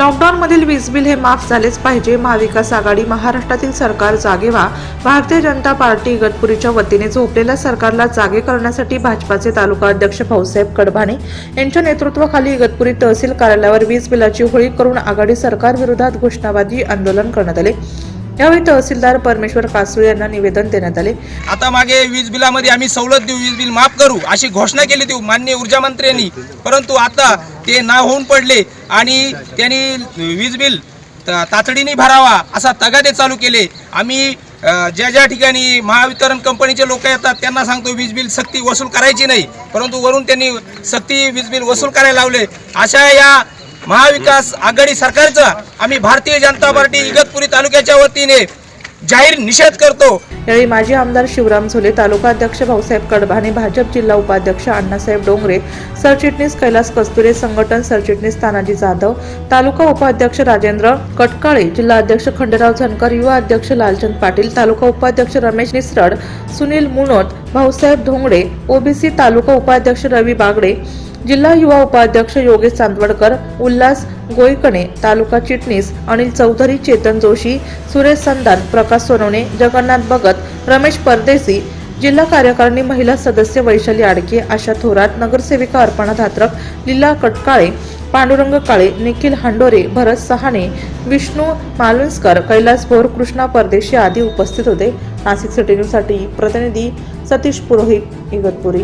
लॉकडाऊनमधील वीज बिल हे माफ झालेच पाहिजे. महाविकास आघाडी महाराष्ट्रातील सरकार जागे व्हा भारतीय जनता पार्टी इगतपुरीच्या वतीने झोपलेल्या सरकारला जागे करण्यासाठी भाजपाचे तालुका अध्यक्ष भाऊसाहेब कडभाणे यांच्या नेतृत्वाखाली इगतपुरी तहसील कार्यालयावर वीज बिलाची होळी करून आघाडी सरकारविरोधात घोषणाबाजी आंदोलन करण्यात आले. यावेळी तहसीलदार परमेश्वर कासुळे यांना निवेदन देण्यात आले. आता मागे वीज बिलामध्ये आम्ही सवलत देऊ वीज बिल माफ करू अशी घोषणा केली देऊ माननीय ऊर्जा मंत्र्यांनी परंतु आता ते ना होऊन पडले आणि त्यांनी वीज बिल तातडीने भरावा असा तगादे चालू केले. आम्ही ज्या ज्या ठिकाणी महावितरण कंपनीचे लोक येतात त्यांना सांगतो वीज बिल सक्ती वसूल करायची नाही. परंतु वरून त्यांनी सक्ती वीज बिल वसूल करायला लावले. अशा या महाविकास आघाडी सरकारचा आम्ही भारतीय जनता पार्टी इगतपुरी तालुक्याच्या वतीने जाहीर निषेध करतो. यावेळी माजी आमदार शिवराम झोले तालुका अध्यक्ष भाऊसाहेब कडभाने भाजप जिल्हा उपाध्यक्ष अण्णासाहेब डोंगरे सरचिटणीस कैलास कस्तुरे संघटन सरचिटणीस तानाजी जाधव तालुका उपाध्यक्ष राजेंद्र कटकाळे जिल्हा अध्यक्ष खंडेराव झनकर युवा अध्यक्ष लालचंद पाटील तालुका उपाध्यक्ष रमेश निसरड सुनील मुनोत भाऊसाहेब धोंगडे ओबीसी तालुका उपाध्यक्ष रवी बागडे जिल्हा युवा उपाध्यक्ष योगेश चांदवडकर उल्हास गोईकणे तालुका चिटणीस अनिल चौधरी चेतन जोशी सुरेश संदान प्रकाश सोनवणे जगन्नाथ भगत रमेश परदेसी जिल्हा कार्यकारिणी महिला सदस्य वैशाली आडके आशा थोरात नगरसेविका अर्पणा धात्रक लीला कटकाळे पांडुरंग काळे निखिल हांडोरे भरत सहाणे विष्णू मालुंसकर कैलास भोर कृष्णा परदेशी आदी उपस्थित होते. नाशिक सिटी न्यूजसाठी प्रतिनिधी सतीश पुरोहित इगतपुरी.